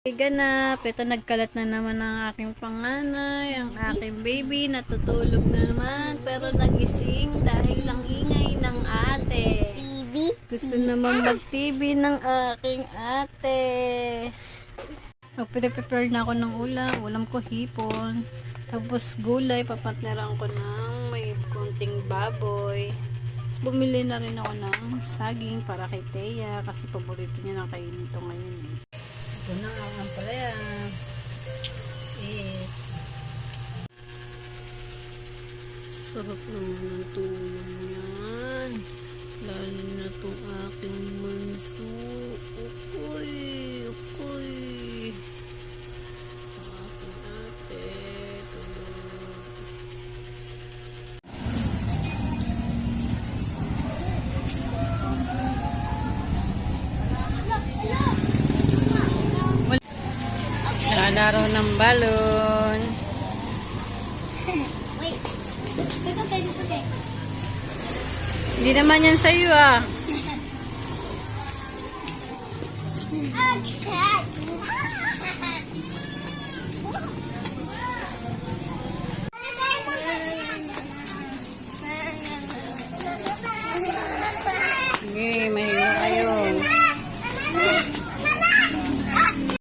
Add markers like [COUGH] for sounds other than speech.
Ganap, ito nagkalat na naman ang aking panganay, ang aking baby, natutulog na naman, pero nagising dahil lang ingay ng ate. TV. Gusto naman mag-TV ng aking ate. Magpre-prepare na ako ng ulam. Ulam ko hipon. Tapos gulay, papatneran ko ng may konting baboy. Tapos bumili na rin ako ng saging para kay Teya kasi paborito niya na kainin ito ngayon eh. Ito na Sarap naman ng tulong yan. Lalo na itong aking manso. Ukoy, ukoy. Ang aking ate. Tulog. Lalaro ng balon. [LAUGHS] Hindi naman yan sa'yo ah. Sige, may